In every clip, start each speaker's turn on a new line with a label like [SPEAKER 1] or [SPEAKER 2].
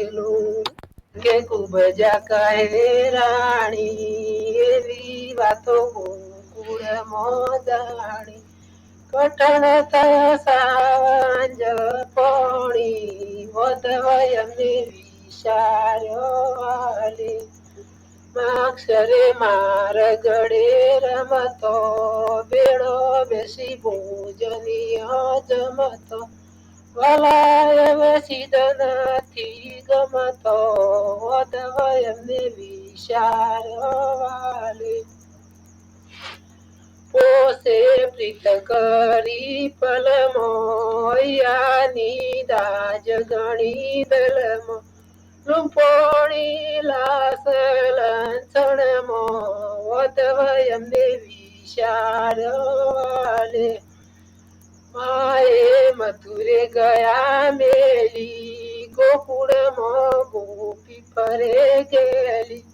[SPEAKER 1] કરેલું કે ખૂબ કહે રાણી, એવી વાતો કુળ મોદાણી. કઠણ થય સાંજ પોણી વધવયને વિશાર્યો વાલી. માક્ષરે માર ગળે રમતો, બેડો બેસી ભોજનીય જમતો વલાય વસીદ નથી પ્રીત કરી પલમોયાની દાજ ગણી દલમો. રૂપોણી લાસ લંચણમો વધવયમ દેવી શારવાલે માએ મથુરે ગયા મેલી, ગોકુળમાં ગોપી ફરે ગેલી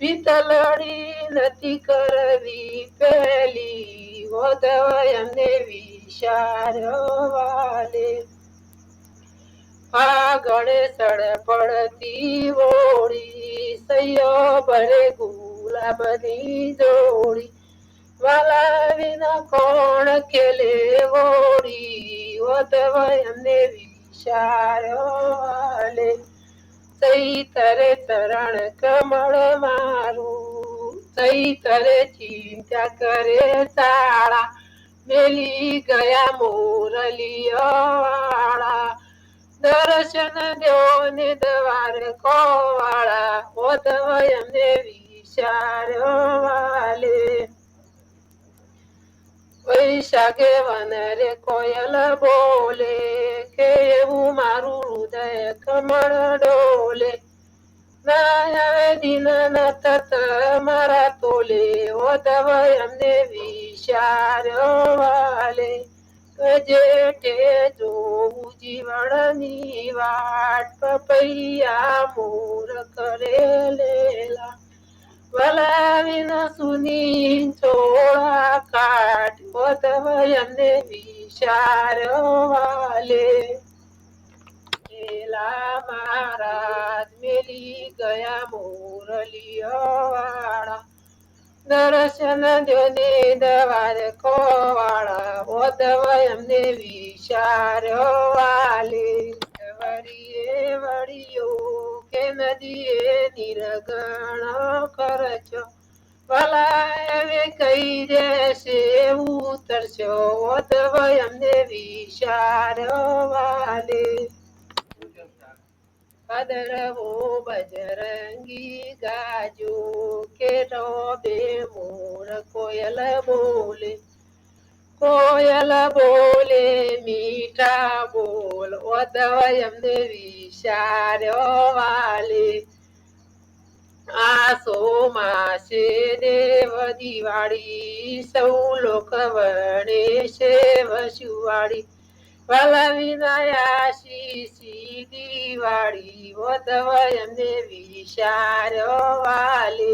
[SPEAKER 1] પિતલડી નથી કરવી પેલી વધવયમ વિશારવાલે શારવાલે આગળ સડપડતી ઓળી સૈયો ભરે ગુલાબની જોડી. વાલા વિના કોણ ખેલે ઓળી વધવયમને વિશારવાલે સૈતરે ચરણ કમળ મારું સૈતરે ચિંતા કરે ચાળા મેલી ગયા મોરલિયાળા દર્શન દેવને દ્વાર કોવાળા. ઓધવયમને વિચારવાલે. વૈશાખે વનરે કોયલ બોલે, કે એવું મારું હૃદય કમળ ડોલે. હવે દિન નત મારા તોલે ઓધવયમને વિચારવાલે જેઠે જોવું જીવણની વાટ પપૈયા મોર કરે લેલા વલાવીન સુની ચોળા કાટ વધવયમને વિચારવાલે લેલા મહારાજ મેલી ગયા મોરલીવાળા દર્શન દ્યોને દવાર કોવાળા ઓદવયમને વિચારવાલે વળીએ વળીઓ કે નદીએ નિરગણ કરજો ભલાવે કઈ દેશે ઉતરશો ઓદવયમને વિચારવાલે પદરવો બજરંગી ગાજો કે રોબે મોર કોયલ બોલે. કોયલ બોલે, મીઠા બોલ ઓદવયમ દેવી શાર્યો વાલે. આસો માસે દેવ દિવાળી, સૌ લોક વણે છે વસુવાળી. વાલા વિનાયાશી વધવયમ દેવી શાર્યો વાલે